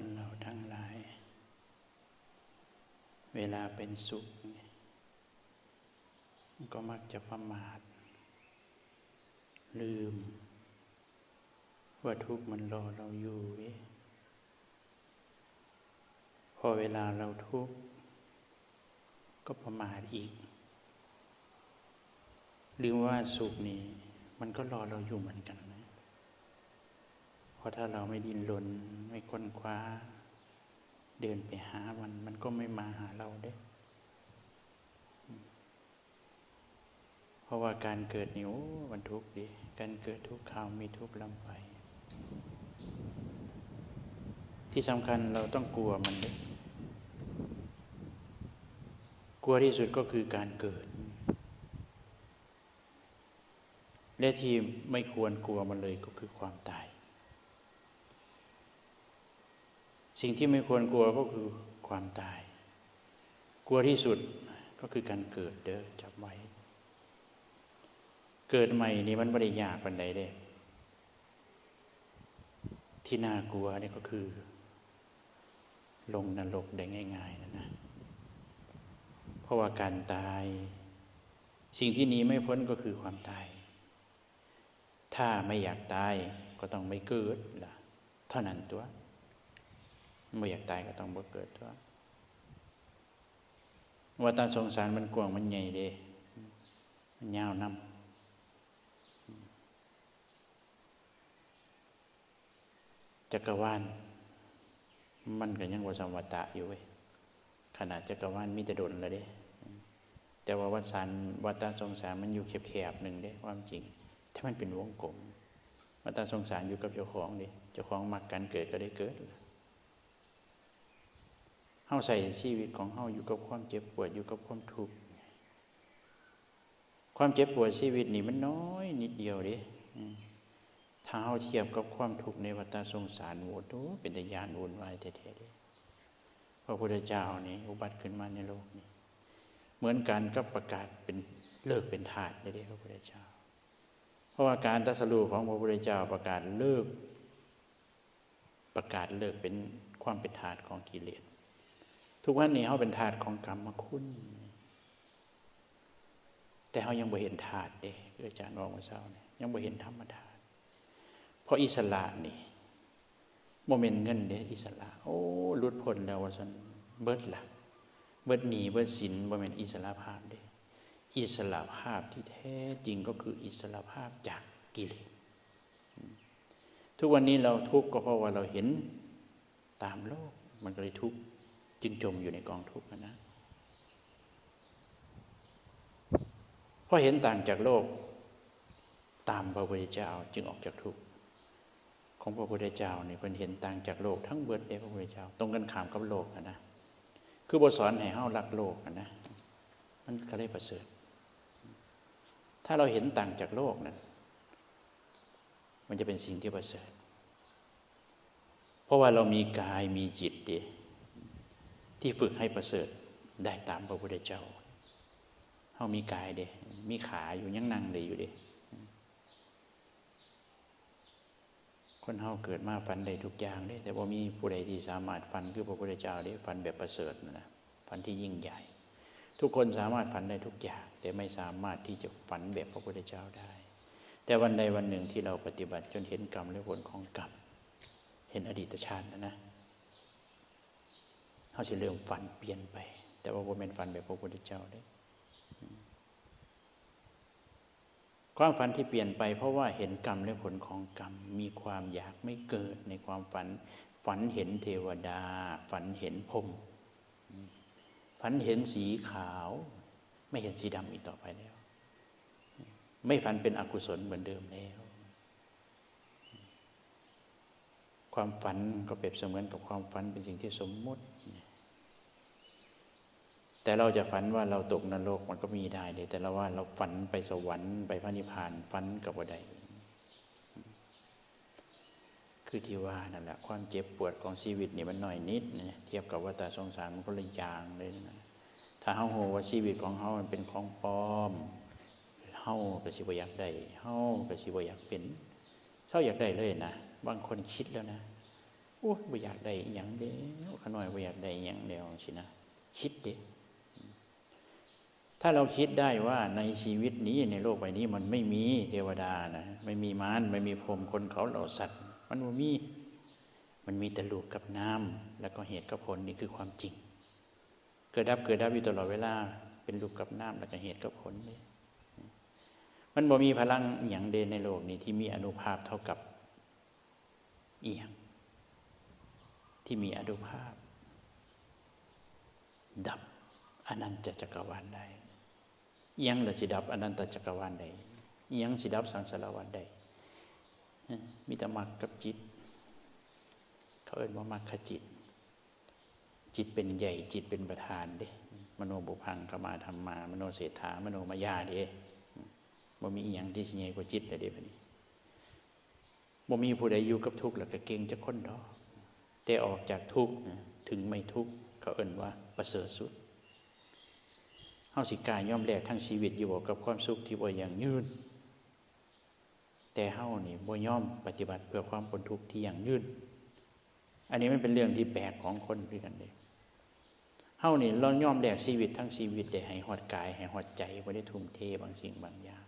คนเราทั้งหลาย เวลาเป็นสุข ก็มักจะประมาท ลืม ว่าทุกข์มันรอเราอยู่เว้พอเวลาเราทุกข์ก็ประมาทอีก ลืมว่าสุขนี้ มันก็รอเราอยู่เหมือนกัน เพราะถ้าเราไม่ดิ้นรนไม่ค้นคว้า เดินไปหามันมันก็ไม่มาหาเราเด้ เพราะว่าการเกิดนี่โอ้มันทุกข์ดี การเกิดทุกข่าวมีทุกข์ลำไป ที่สำคัญเราต้องกลัวมันเด้กลัวที่สุดก็คือการเกิด และที่ไม่ควรกลัวมันเลยก็คือความตาย สิ่งที่ไม่ควรกลัวก็คือความตาย กลัวที่สุดก็คือการเกิดเด้อจับไว้ เกิดใหม่นี่มันไม่ได้ยากปันใดเด้ ที่น่ากลัวนี่ก็คือ ลงนรกได้ง่ายๆนะนะเพราะว่าการตาย สิ่งที่หนีไม่พ้นก็คือความตาย ถ้าไม่อยากตายก็ต้องไม่เกิดล่ะเท่านั้นตัว ไม่อยากตายก็ต้องบ่เกิดตัวว่าตาสงสารมันกว้างมันใหญ่เด้มันยาวนำจักรวาลมันก็ยังว่าสมวตะอยู่เว้ยขนาดจักรวาลมีแต่ดนแล้วเด้ แต่ว่าวัฏสารวัฏสงสารมันอยู่แคบๆหนึ่งเด้ความจริง ถ้ามันเป็นวงกลมวัฏสงสารอยู่กับเจ้าของเด้เจ้าของมักการเกิดก็ได้เกิด เฮาใส่ชีวิตของเฮาอยู่กับความเจ็บปวดอยู่กับความทุกข์ความเจ็บปวดชีวิตนี่มันน้อย นิดเดียวเด้ถ้าเฮาเทียบกับความทุกข์ในวัฏสงสารโหดโอ้เป็นแต่ยานวุ่นวายแท้ๆเด้พระพุทธเจ้านี่อุบัติขึ้นมาในโลกนี้ เหมือนกันกับประกาศเป็นเลิกเป็นทาสได้เด้พระพุทธเจ้า เพราะว่าการตรัสรู้ของพระพุทธเจ้าประกาศเลิก ประกาศเลิกเป็นความเป็นทาสของกิเลส ทุกวันนี้เขาเป็นทาสของกรรมคุณ แต่เขายังบ่เห็นทาสเด้อาจารย์บอกเมื่อเช้าเนี่ยยังบ่เห็นธรรมทาสเพราะอิสระนี่โมเมนต์เงินเด้อิสระ โอ้ลุดพ้นแล้วว่าสันเบิดละเบิดหนีเบิดสินบ่แม่นอิสระภาพเด้อิสระภาพที่แท้จริงก็คืออิสระภาพจากกิเลสทุกวันนี้เราทุกข์ก็เพราะว่าเราเห็นตามโลก มันก็เลยทุกข์ จึงจมอยู่ในกองทุกข์นะเพราะเห็นต่างจากโลกตามพระพุทธเจ้าจึงออกจากทุกข์ของพระพุทธเจ้าเนี่ยเพิ่นเห็นต่างจากโลกทั้งเบิดเดพระพุทธเจ้า ตรงกันข้ามกับโลกนะคือบทสอนให้เฮารักโลกนะมันก็เลยประเสริฐถ้าเราเห็นต่างจากโลกนั้นมันจะเป็นสิ่งที่ประเสริฐ เพราะว่าเรามีกายมีจิตดี ที่ฝึกให้ประเสริฐได้ตามพระพุทธเจ้าเฮามีกายเด้มีขาอยู่ยังนั่งได้อยู่เด้คนเฮาเกิดมาฟันได้ทุกอย่างเด้แต่ว่ามีผู้ใดที่สามารถฟันคือพระพุทธเจ้าได้ฟันแบบประเสริฐนะฟันที่ยิ่งใหญ่ ทุกคนสามารถฝันได้ทุกอย่าง แต่ไม่สามารถที่จะฝันแบบพระพุทธเจ้าได้ แต่วันใดวันหนึ่งที่เราปฏิบัติจนเห็นกรรมและผลของกรรมเห็นอดีตชาตินะนะ เขาจะเริ่มฝันเปลี่ยนไป แต่ว่าเป็นฝันแบบพระพุทธเจ้าได้ความฝันที่เปลี่ยนไปเพราะว่าเห็นกรรมและผลของกรรม มีความอยากไม่เกิดในความฝัน ฝันเห็นเทวดา ฝันเห็นพรมฝันเห็นสีขาว ไม่เห็นสีดำอีกต่อไปแล้ว ไม่ฝันเป็นอกุศลเหมือนเดิมแล้ว ความฝันก็เปรียบเสมือนกับความฝันเป็นสิ่งที่สมมุติ แต่เราจะฝันว่าเราตกนรกมันก็มีได้เลยแต่เราว่าเราฝันไปสวรรค์ไปพระนิพพานฝันกับว่าใดคือที่ว่านั่นแหละความเจ็บปวดของชีวิตนี่มันหน่อยนิดนะเทียบกับว่าตาสงสารมันก็เลยยางเลยนะถ้าเฮาโหว่าชีวิตของเฮามันเป็นของปลอมเฮาก็สิบ่อยากได้เฮาก็สิบ่อยากเป็นเศร้าอยากได้เลยนะบางคนคิดแล้วนะโอ้ยบ่อยากได้อย่างเดียวขน้อยบ่อยากได้อย่างเดียวสินะคิดเด้ ถ้าเราคิดได้ว่าในชีวิตนี้ในโลกใบนี้มันไม่มีเทวดานะไม่มีมารไม่มีพรมคนเขาเหล่าสัตว์ มันบ่มี มันมีแต่ลูกกับน้ำแล้วก็เหตุกับผลนี่คือความจริง เกิดดับเกิดดับอยู่ตลอดเวลา เป็นลูกกับน้ำแล้วก็เหตุกับผลนี่มันบ่มีพลังอหย่างเดนในโลกนี้ที่มีอนุภาพเท่ากับเอียงที่มีอนุภาพ ดับอนันตจักรวาลได้ อิหยังละสิดับอนันตจักรวาลได้อิหยังสิดับสังสารวัฏได้มีแต่มรรคกับจิต เขาเอ่นว่ามรรคจิต จิตเป็นใหญ่จิตเป็นประธานเด้มโนบุพังขมาธรรมา มโนเศรษฐามโนมายาเด้บ่มีอีหยังที่สิใหญ่กว่าจิตเลยเด้บัดนี้บ่มีผู้ใดอยู่กับทุกข์แล้วก็เก่งจักคนดอกแต่ออกจากทุกข์ถึงไม่ทุกข์เขาเอ่นว่าประเสริฐสุดาสิกล้ายอมแลกทั้งชีวิตอยู่บ่กับความสุขที่บ่อย่างยืน แต่เฮานี่บ่ย่อมปฏิบัติเพื่อความพ้นทุกข์ที่อย่างยืน อันนี้มันเป็นเรื่องที่แปลกของคนด้วยกันเด้เฮานี่เราย่อมแลกชีวิตทั้งชีวิตได้ให้ฮอดกายให้ฮอดใจบ่ได้ทุ่มเทบางสิ่งบางอย่าง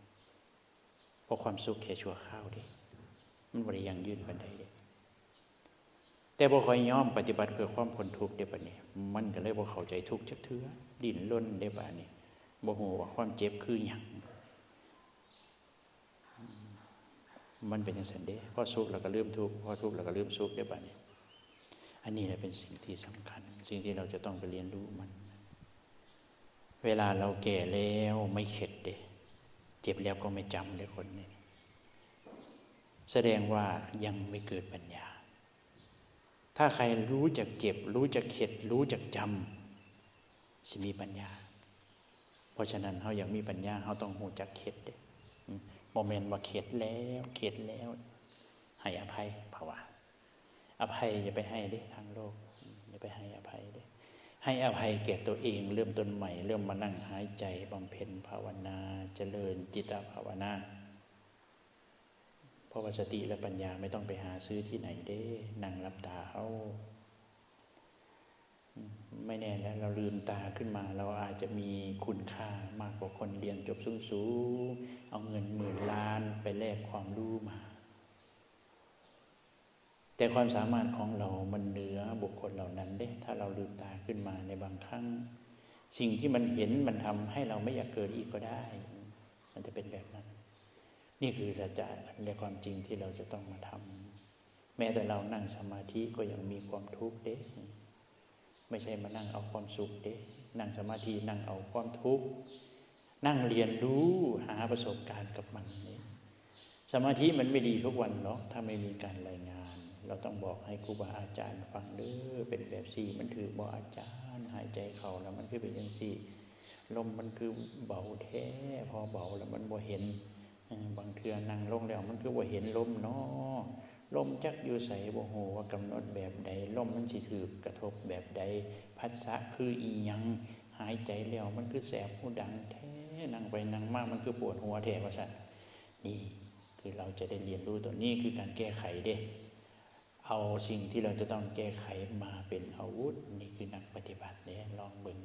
เพราะความสุขแค่ชั่วคราวเด้มันบ่ได้ยั่งยืนปานใดเด้แต่บ่ค่อยย่อมปฏิบัติเพื่อความพ้นทุกข์เด้บัดนี้ มันก็เลยบ่เข้าใจทุกข์จักเทื่อดิ้นรนเด้บัดนี้ บ่ฮู้ว่าความเจ็บคือหยังมันเป็นจังซั่นเด้พอสุขแล้วก็ลืมทุกข์พอทุกข์แล้วก็ลืมสุขเด้บัดนี้อันนี้แหละเป็นสิ่งที่สำคัญ สิ่งที่เราจะต้องไปเรียนรู้มัน เวลาเราแก่แล้วไม่เข็ดเด้เจ็บแล้วก็ไม่จำเลยคนนี้แสดงว่ายังไม่เกิดปัญญา ถ้าใครรู้จักเจ็บ รู้จักเข็ด รู้จักจำสิมีปัญญา เพราะฉะนั้นเขาอยากมีปัญญาเขาต้องหูจักเข็ดเด้โมเมนต์ว่าเข็ดแล้วเข็ดแล้ว ให้อภัยภาวะอภัยอย่าไปให้ด้ทางโลกอย่าไปให้อภัยด้ให้อภัยแก่ตัวเอง เริ่มต้นใหม่ เริ่มมานั่งหายใจบำเพ็ญภาวนาเจริญจิตภาวนาเพราะว่าสติและปัญญาไม่ต้องไปหาซื้อที่ไหนเด้ นั่งรับตาเอา ไม่แน่แล้วเราลืมตาขึ้นมา เราอาจจะมีคุณค่ามากกว่าคนเรียนจบสูงๆเอาเงินหมื่นล้านไปแลกความรู้มา แต่ความสามารถของเรามันเหนือบุคคลเหล่านั้นเด้ ถ้าเราลืมตาขึ้นมาในบางครั้ง สิ่งที่มันเห็นมันทำให้เราไม่อยากเกิดอีกก็ได้ มันจะเป็นแบบนั้น นี่คือสัจจะและความจริงที่เราจะต้องมาทำแม้แต่เรานั่งสมาธิก็ยังมีความทุกข์เด้ ไม่ใช่มานั่งเอาความสุขเด้นั่งสมาธินั่งเอาความทุกข์นั่งเรียนรู้หาประสบการณ์กับมันนี่สมาธิมันไม่ดีทุกวันหรอกถ้าไม่มีการรายงาน เราต้องบอกให้ครูบาอาจารย์ฟังเด้อเป็นแบบสี่มันถือบ่อาจารย์ หายใจเข้าแล้วมันคือเป็นยังสี่ลมมันคือเบาแท้พอเบาแล้วมันบ่เห็นบางเทือนั่งลงแล้วมันคือบ่เห็นลมเนาะ ลมจักอยู่ใส่บ่ฮู้ว่ากำหนดแบบใดลมมันสิถูกกระทบแบบใดพัสสะคืออียังหายใจแล้วมันคือแสบหูดังแท้นั่งไปนั่งมากมันคือปวดหัวแท้ว่าซั่นนี่คือเราจะได้เรียนรู้ตัวนี้คือการแก้ไขเด้ เอาสิ่งที่เราจะต้องแก้ไขมาเป็นอาวุธ นี่คือนักปฏิบัติเนี่ยลองเบิ่ง